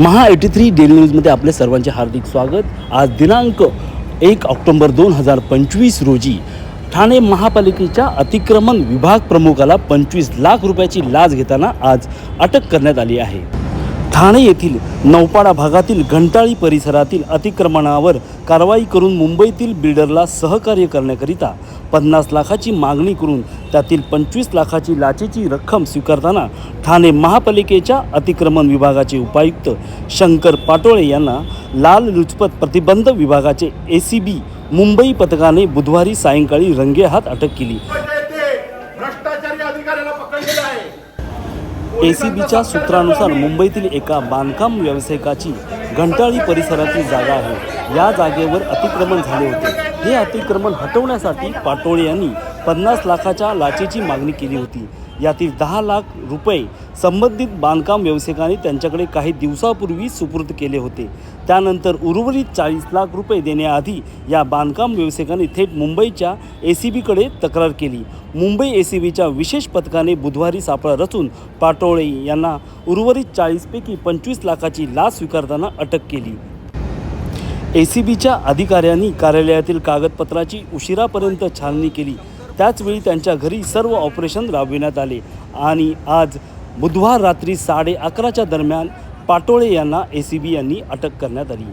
महा eighty three daily न्यूजमध्ये आपले सर्वांचे हार्दिक स्वागत. आज दिनांक एक ऑक्टोबर दोन हजार पंचवीस रोजी ठाणे महापालिकेच्या अतिक्रमण विभाग प्रमुखाला पंचवीस लाख रुपयाची लाच घेताना आज अटक करण्यात आली आहे. ठाणे येथील नौपाडा भागातील घंटाळी परिसरातील अतिक्रमणावर कारवाई करून मुंबईतील बिल्डरला सहकार्य करण्याकरिता पन्नास लाखाची मागणी करून त्यातील पंचवीस लाखाची लाचेची रक्कम स्वीकारताना ठाणे महापालिकेच्या अतिक्रमण विभागाचे उपायुक्त शंकर पाटोळे यांना लाल लुचपत प्रतिबंध विभागाचे ए सी बी मुंबई पथकाने बुधवारी सायंकाळी रंगेहात अटक केली. ए सी बीच्या सूत्रानुसार मुंबईतील एका बांधकाम व्यावसायिकाची घंटाळी परिसरातील जागा आहे. या जागेवर अतिक्रमण झाले होते. हे अतिक्रमण हटवण्यासाठी पाटोळे यांनी पन्नास लाखाच्या लाचेची मागणी केली होती. यातील दहा लाख रुपये संबंधित बांधकाम व्यावसायिकांनी त्यांच्याकडे काही दिवसापूर्वी सुपूर्द केले होते. त्यानंतर उर्वरित चाळीस लाख रुपये देण्याआधी या बांधकाम व्यावसायिकांनी थेट मुंबईच्या ए सी बीकडे तक्रार केली. मुंबई ए सी बीच्या विशेष पथकाने बुधवारी सापळा रचून पाटोळे यांना उर्वरित चाळीसपैकी पंचवीस लाखाची लाच स्वीकारताना अटक केली. ए सी बीच्या अधिकाऱ्यांनी कार्यालयातील कागदपत्राची उशिरापर्यंत छाननी केली. त्याचवेळी त्यांच्या घरी सर्व ऑपरेशन राबविण्यात आले. आणि आज बुधवार रात्री साडे अकराच्या दरम्यान पाटोळे यांना ए सी बी यांनी अटक करण्यात आली.